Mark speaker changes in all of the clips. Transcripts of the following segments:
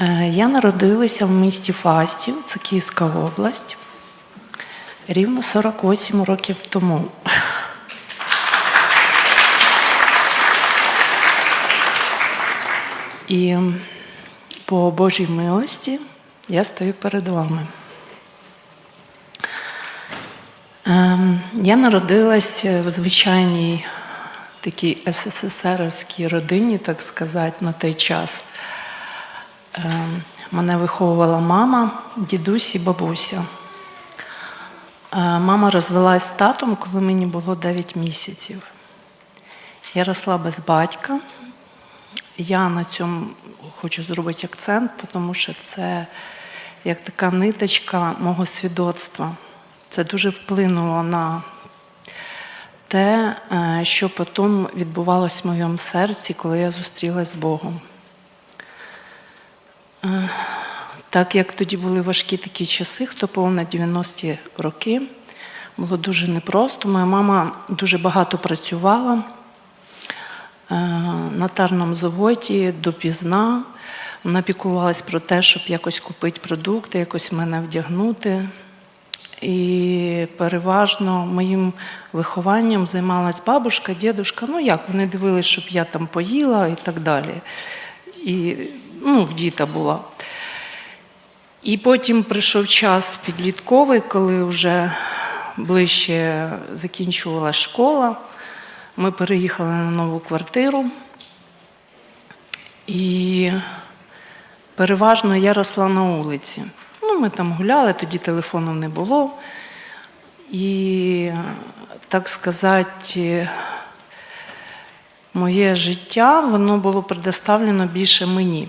Speaker 1: Е, Я народилася в місті Фастів, це Київська область, рівно 48 років тому. І по Божій милості я стою перед вами. Ем, Я народилася в звичайній такій СССРівській родині, так сказати, на той час. Ем, Мене виховувала мама, дідусь і бабуся. Е, Мама розвелась з татом, коли мені було 9 місяців. Я росла без батька. Я на цьому хочу зробити акцент, тому що це як така ниточка мого свідоцтва. Це дуже вплинуло на те, е, що потім відбувалось в моєму серці, коли я зустрілася з Богом. Е, Так як тоді були важкі такі часи, хто повна 90-ті роки, було дуже непросто. Моя мама дуже багато працювала е, на тарному заводі допізна. Вона піклувалась про те, щоб якось купити продукти, якось мене вдягнути. І переважно моїм вихованням займалась бабушка, дідушка. Ну як, вони дивилися, щоб я там поїла і так далі. І ну, діта була. І потім прийшов час підлітковий, коли вже ближче закінчувала школа. Ми переїхали на нову квартиру. І переважно я росла на вулиці. Ну, ми там гуляли, тоді телефону не було. І, так сказати, моє життя воно було предоставлено більше мені.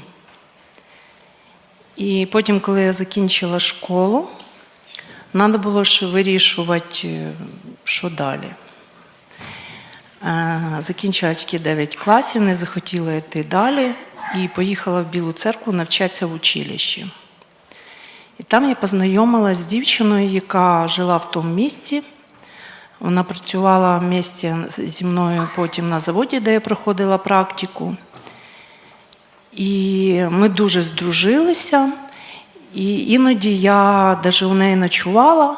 Speaker 1: І потім, коли я закінчила школу, треба було ще вирішувати, що далі. Е, Закінчила тільки 9 класів, не захотіла йти далі і поїхала в Білу церкву навчатися в училищі. І там я познайомилася з дівчиною, яка жила в тому місці. Вона працювала в місті зі мною потім на заводі, де я проходила практику. І ми дуже здружилися. І іноді я навіть у неї ночувала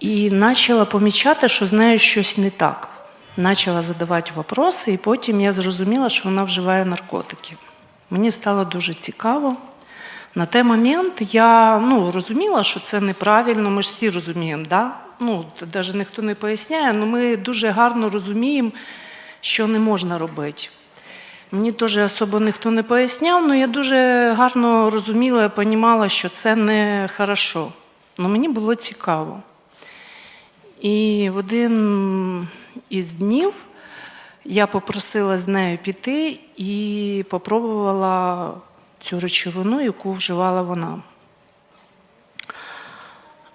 Speaker 1: і почала помічати, що з нею щось не так. Почала задавати питання, і потім я зрозуміла, що вона вживає наркотики. Мені стало дуже цікаво. На той момент я ну, розуміла, що це неправильно, ми ж всі розуміємо, да? ну, навіть ніхто не поясняє, але ми дуже гарно розуміємо, що не можна робити. Мені теж особо ніхто не поясняв, але я дуже гарно розуміла і розуміла, що це не хорошо. Але мені було цікаво. І в один із днів я попросила з нею піти і попробувала цю речовину, яку вживала вона.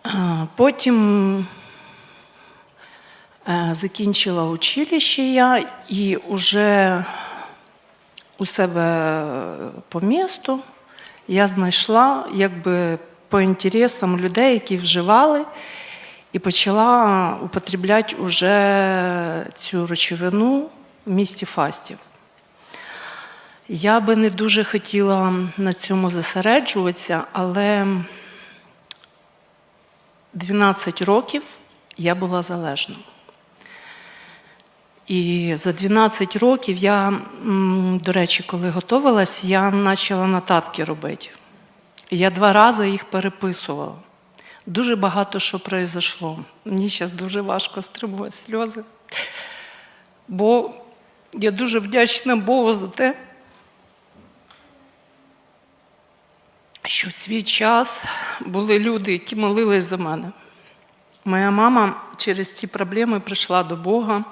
Speaker 1: Е, Потім е, закінчила училище я і вже у себе по місту я знайшла якби по інтересам людей, які вживали, і почала употребляти уже цю речовину в місті Фастів. Я би не дуже хотіла на цьому зосереджуватися, але 12 років я була залежна. І за 12 років я, до речі, коли готувалась, я почала нотатки робити. Я два рази їх переписувала. Дуже багато що произошло. Мені зараз дуже важко стримувати сльози. Бо я дуже вдячна Богу за те, що в свій час були люди, які молились за мене. Моя мама через ці проблеми прийшла до Бога,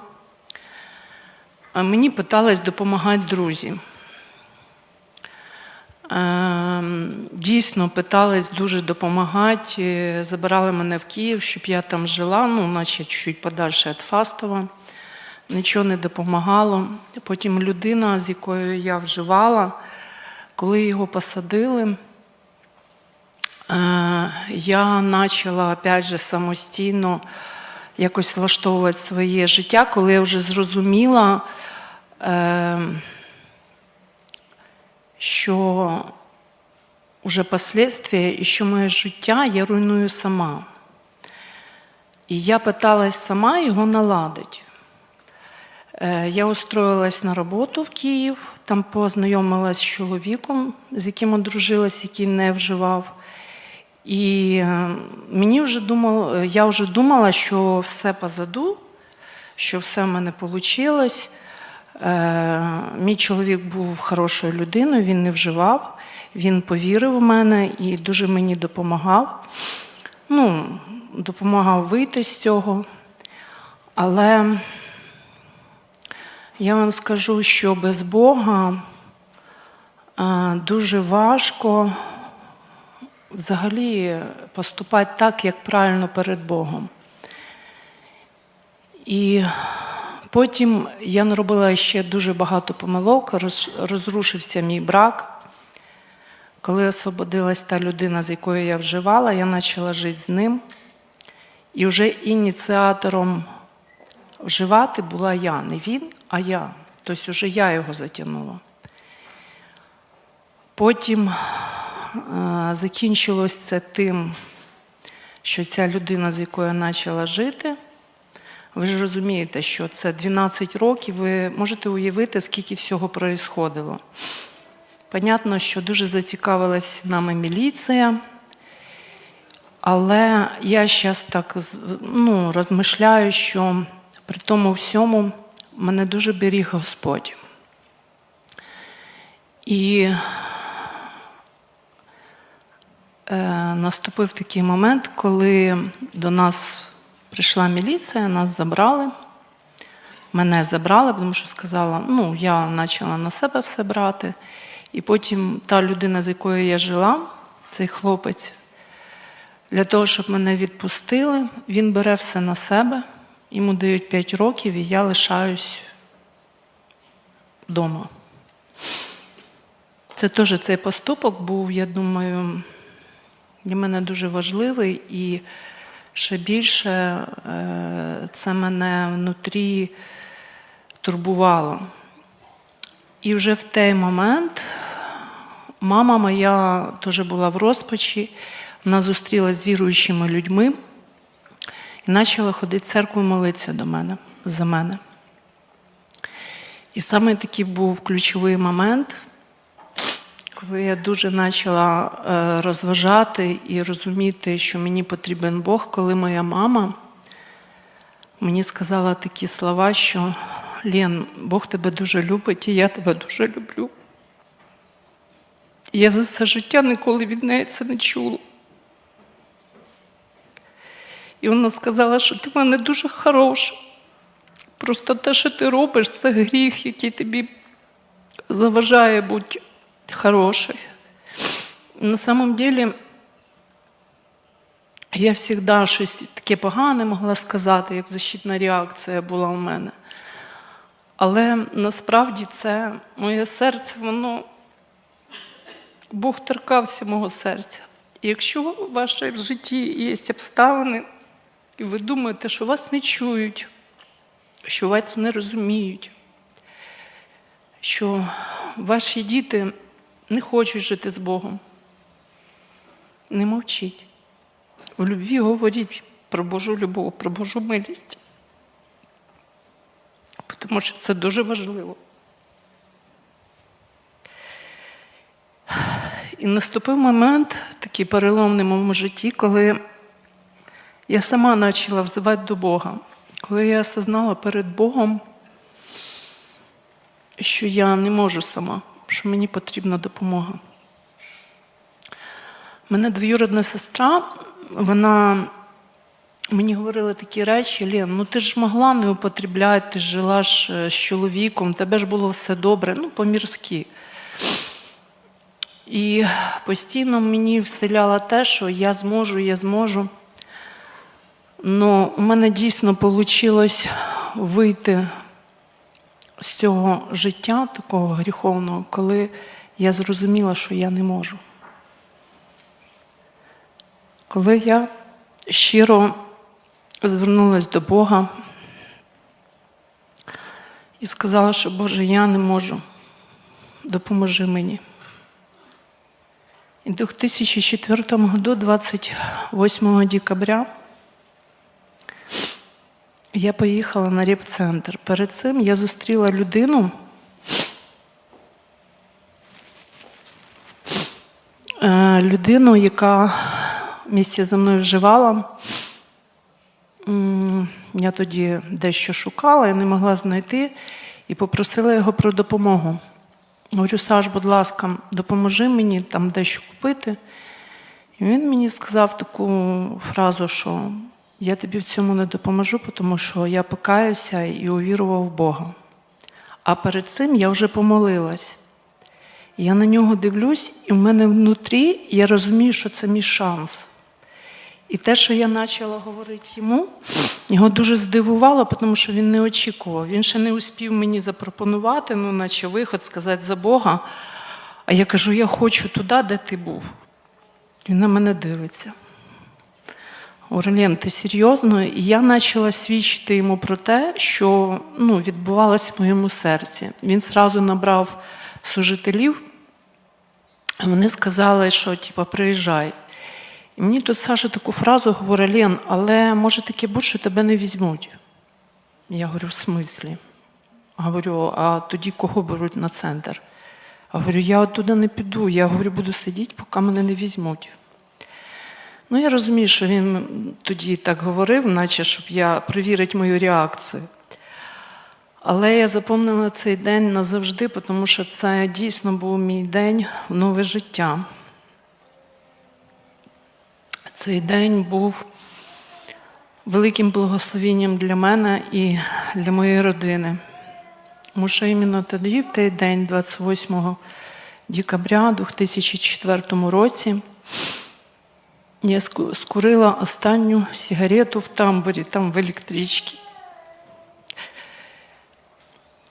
Speaker 1: мені питались допомагати друзі. Ем, Дійсно, питались дуже допомагати, е, забирали мене в Київ, щоб я там жила, ну, наче чуть подальше від Фастова. Нічого не допомагало. Потім людина, з якою я вживала, коли його посадили, Е, я почала опять же самостійно якось влаштовувати своє життя, коли я вже зрозуміла, е, що уже последствия, і що моє життя я руйную сама. І я питалась сама його наладити. Е, Я устроїлась на роботу в Київ, там познайомилась з чоловіком, з яким одружилась, який не вживав. І е, мені вже думав, я вже думала, що все позаду, що все в мене вийшло. Мій чоловік був хорошою людиною, він не вживав, він повірив в мене і дуже мені допомагав. Ну, допомагав вийти з цього. Але я вам скажу, що без Бога е, дуже важко взагалі поступати так, як правильно перед Богом. І потім я наробила ще дуже багато помилок, розрушився мій брак. Коли освободилась та людина, з якою я вживала, я почала жити з ним. І вже ініціатором вживати була я, не він, а я. Тобто вже я його затягнула. Потім закінчилось це тим, що ця людина, з якою я почала жити, ви ж розумієте, що це 12 років, ви можете уявити, скільки всього проїсходило. Понятно, що дуже зацікавилась нами міліція, але я зараз так ну, розмишляю, що при тому всьому мене дуже беріг Господь. І наступив такий момент, коли до нас прийшла міліція, нас забрали. Мене забрали, тому що сказала, ну, я почала на себе все брати. І потім та людина, з якою я жила, цей хлопець, для того, щоб мене відпустили, він бере все на себе, йому дають 5 років, і я лишаюсь вдома. Це теж цей поступок був, я думаю, для мене дуже важливий, і ще більше е, це мене внутрі турбувало. І вже в той момент мама моя теж була в розпачі, вона зустрілася з віруючими людьми і почала ходити в церкву молитися до мене, за мене. І саме такий був ключовий момент, коли я дуже почала е, розважати і розуміти, що мені потрібен Бог, коли моя мама мені сказала такі слова, що Лен, Бог тебе дуже любить, і я тебе дуже люблю. Я за все життя ніколи від неї це не чула. І вона сказала, що ти в мене дуже хороша. Просто те, що ти робиш, це гріх, який тобі заважає бути хорошою. На самом деле, я завжди щось таке погане могла сказати, як защитна реакція була у мене. Але насправді це моє серце, воно Бог торкався мого серця. І якщо у вашому житті є обставини, і ви думаєте, що вас не чують, що вас не розуміють, що ваші діти не хочуть жити з Богом, не мовчіть. В любві говоріть про Божу любов, про Божу милість. Тому що це дуже важливо. І наступив момент, такий переломний в моєму житті, коли я сама почала взивати до Бога, коли я осознала перед Богом, що я не можу сама, що мені потрібна допомога. Мене двоюродна сестра, вона мені говорила такі речі, Лен, ну ти ж могла не употребляти, ти ж жила ж е, з чоловіком, тебе ж було все добре, ну, по-мірськи. І постійно мені вселяло те, що я зможу, я зможу. Ну, у мене дійсно вийшло вийти з цього життя такого гріховного, коли я зрозуміла, що я не можу. Коли я щиро звернулася до Бога і сказала, що Боже, я не можу, допоможи мені. И в 2004 году, 28 декабря, я поїхала на реп-центр. Перед цим я зустріла людину, е, людину, яка в місті за мною вживала. Я тоді дещо шукала, я не могла знайти і попросила його про допомогу. Говорю, Саш, будь ласка, допоможи мені там дещо купити. І він мені сказав таку фразу, що я тобі в цьому не допоможу, тому що я покаюся і увірував в Бога. А перед цим я вже помолилась. Я на нього дивлюсь, і в мене внутрі я розумію, що це мій шанс. І те, що я почала говорити йому, його дуже здивувало, тому що він не очікував. Він ще не успів мені запропонувати, ну, наче виход, сказати за Бога. А я кажу: я хочу туди, де ти був. Він на мене дивиться. Орлен, ти серйозно? І я почала свідчити йому про те, що ну, відбувалося в моєму серці. Він зразу набрав служителів, вони сказали, що типу, приїжджай. І мені тут Саша таку фразу говорить, Лен, але може таке бути, що тебе не візьмуть. Я говорю, в смислі? Говорю, а тоді кого беруть на центр? Я говорю, я оттуда не піду. Я говорю, буду сидіти, поки мене не візьмуть. Ну, я розумію, що він тоді так говорив, наче щоб я перевірити мою реакцію. Але я запомнила цей день назавжди, тому що це дійсно був мій день в нове життя. Цей день був великим благословенням для мене і для моєї родини. Тому що іменно тоді, в той день, 28 декабря 2004 році, я ску- скурила останню сигарету в тамбурі, там в електричці.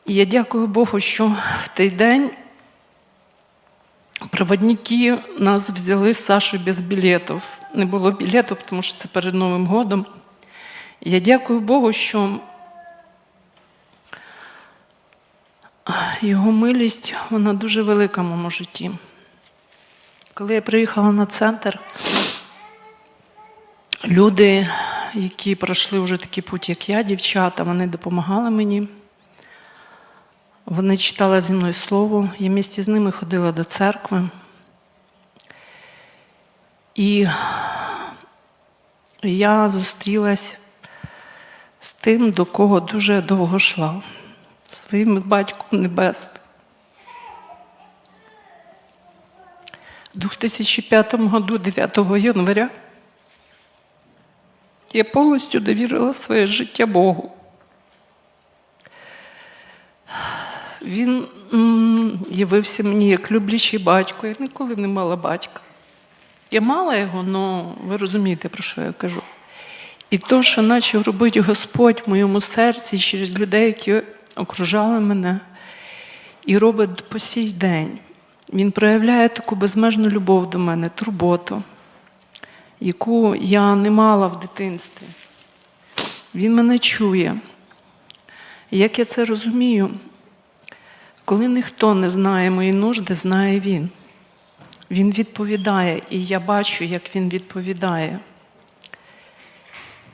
Speaker 1: І я дякую Богу, що в той день проводники нас взяли з Сашою без білетів. Не було білетів, тому що це перед Новим годом. Я дякую Богу, що його милість вона дуже велика в моєму житті. Коли я приїхала на центр, люди, які пройшли вже такий путь, як я, дівчата, вони допомагали мені. Вони читали зі мною слово, я місті з ними ходила до церкви. І я зустрілась з тим, до кого дуже довго йшла, своїм батьком небесним. У 2005 году, 9 января, я повністю довірила своє життя Богу. Він явився мені як люблячий батько. Я ніколи не мала батька. Я мала його, але ви розумієте, про що я кажу. І то, що почав робити Господь в моєму серці через людей, які окружали мене, і робить по сій день. Він проявляє таку безмежну любов до мене, турботу, яку я не мала в дитинстві. Він мене чує. Як я це розумію, коли ніхто не знає мої нужди, знає він. Він відповідає, і я бачу, як він відповідає.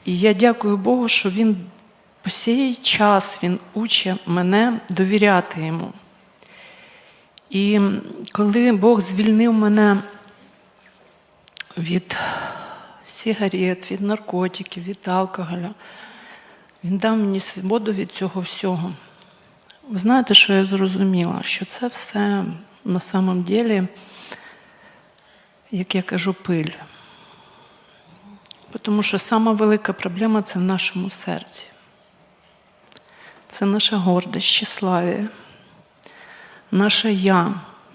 Speaker 1: І я дякую Богу, що він по сей час він учить мене довіряти йому. І коли Бог звільнив мене від сигарет, від наркотиків, від алкоголя, він дав мені свободу від цього всього. Ви знаєте, що я зрозуміла? Що це все на самом деле, як я кажу, пиль. Тому що сама велика проблема це в нашому серці. Це наша гордість, щеславие, наше я,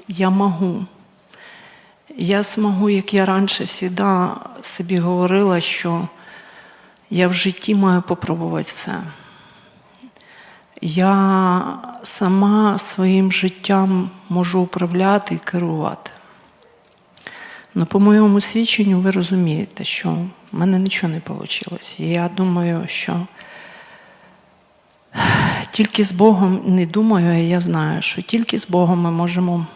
Speaker 1: я можу. Я змогу, як я раніше завжди собі говорила, що я в житті маю попробувати це. Я сама своїм життям можу управляти і керувати. Ну, по моєму свідченню, ви розумієте, що в мене нічого не вийшло. Я думаю, що тільки з Богом не думаю, а я знаю, що тільки з Богом ми можемо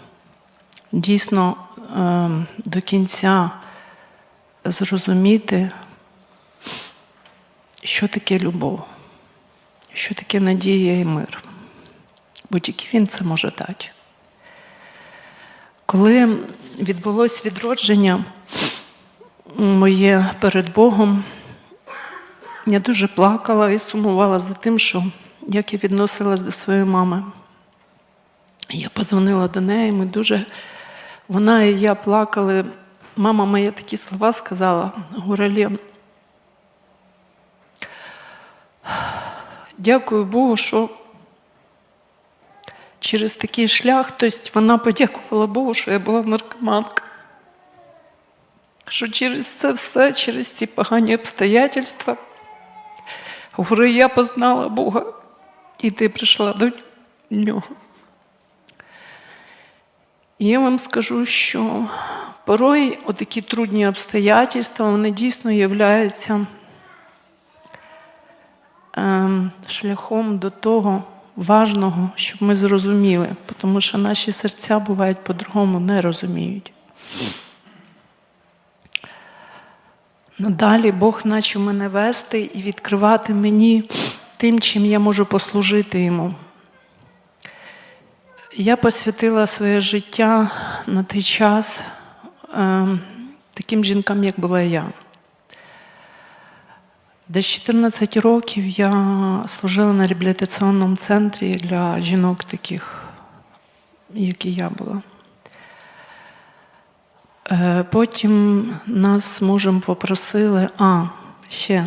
Speaker 1: дійсно до кінця зрозуміти, що таке любов, що таке надія і мир. Бо тільки він це може дати. Коли відбулось відродження моє перед Богом, я дуже плакала і сумувала за тим, що як я відносилась до своєї мами. Я подзвонила до неї, ми дуже. Вона і я плакали. Мама моя такі слова сказала: Гуралєн, дякую Богу, що через такий шлях, тобто вона подякувала Богу, що я була наркоманка. Що через це все, через ці погані обстоятельства, говорю, я познала Бога, і ти прийшла до нього. Я вам скажу, що порой отакі трудні обстоятельства, вони дійсно являються ем, шляхом до того важного, щоб ми зрозуміли, тому що наші серця бувають по-другому не розуміють. Надалі Бог почав мене вести і відкривати мені тим, чим я можу послужити йому. Я посвятила своє життя на той час е, таким жінкам, як була я. Десь 14 років я служила на реабілітаційному центрі для жінок таких, як і я була. Е, Потім нас з мужем попросили, а, ще.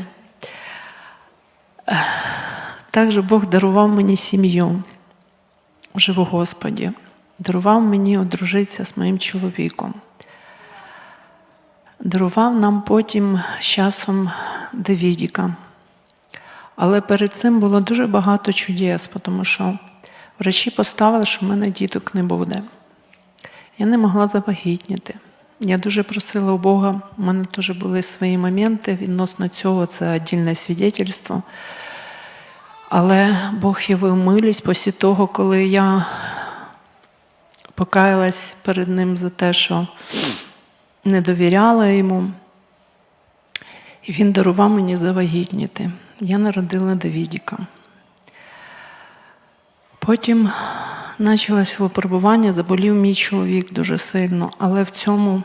Speaker 1: Також Бог дарував мені сім'ю в Господі, дарував мені одружитися з моїм чоловіком. Дарував нам потім з часом Давідіка. Але перед цим було дуже багато чудес, тому що врачі поставили, що в мене діток не буде. Я не могла завагітніти. Я дуже просила у Бога, у мене теж були свої моменти відносно цього, це віддільне свідетельство. Але Бог явив милість після того, коли я покаялась перед Ним за те, що не довіряла йому. І він дарував мені завагітніти. Я народила Давідіка. Потім почалось випробування, заболів мій чоловік дуже сильно, але в цьому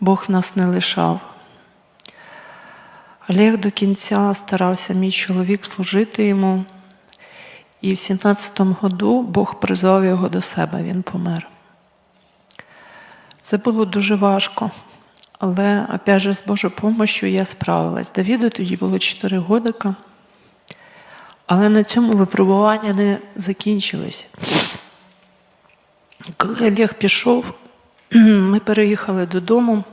Speaker 1: Бог нас не лишав. Олег до кінця старався мій чоловік служити йому, і в 17-му году Бог призвав його до себе, він помер. Це було дуже важко, але, опять же, з Божою допомогою я справилась. Давіду тоді було 4 годика, але на цьому випробування не закінчились. Коли Олег пішов, ми переїхали додому.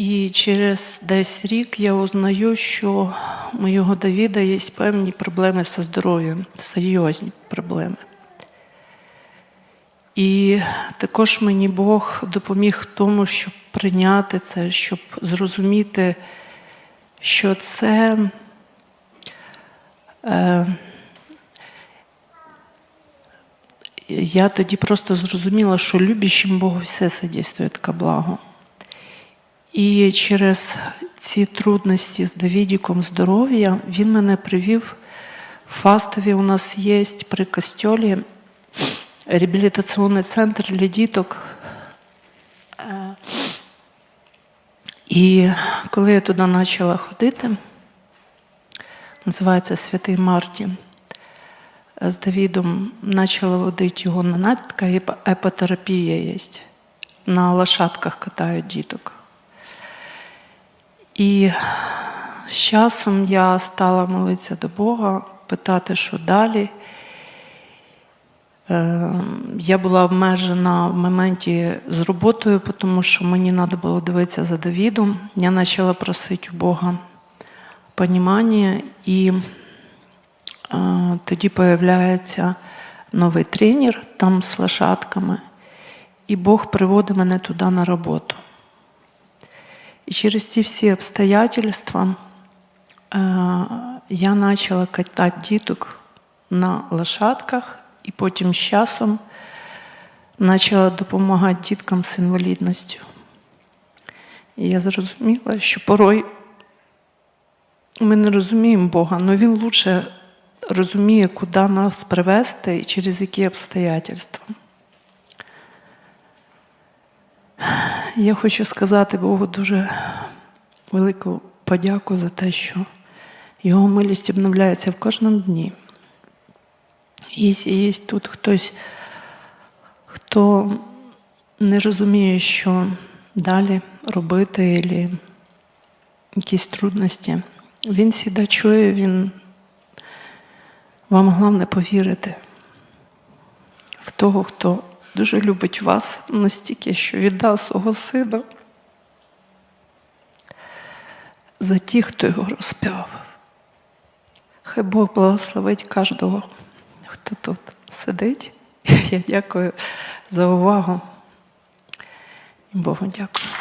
Speaker 1: І через десь рік я узнаю, що у моєго Давіда є певні проблеми зі здоров'ям, серйозні проблеми. І також мені Бог допоміг в тому, щоб прийняти це, щоб зрозуміти, що це е, я тоді просто зрозуміла, що любящим Богу все содействує ко благо. І через ці трудності з Давідіком здоров'я він мене привів. В Фастові у нас є при костьолі реабілітаційний центр для діток. І коли я туди почала ходити, називається Святий Мартін, з Давідом почала водити його на над, така епотерапія є. На лошадках катають діток. І з часом я стала молитися до Бога, питати, що далі. Е, Я була обмежена в моменті з роботою, тому що мені треба було дивитися за Давідом. Я почала просити у Бога понімання, і е, тоді з'являється новий тренер там з лошадками, і Бог приводить мене туди на роботу. І через ці всі обстоятельства е, я почала катати діток на лошадках, і потім з часом почала допомагати діткам з інвалідністю. І я зрозуміла, що порой ми не розуміємо Бога, але Він лучше розуміє, куди нас привести і через які обстоятельства. Я хочу сказати Богу дуже велику подяку за те, що Його милість обновляється в кожному дні. Якщо є тут хтось, хто не розуміє, що далі робити, або якісь трудності, він завжди чує, він вам головне повірити в того, хто дуже любить вас настільки, що віддав свого сина за ті, хто його розп'яв. Хай Бог благословить кожного, хто тут сидить. Я дякую за увагу. Богу дякую.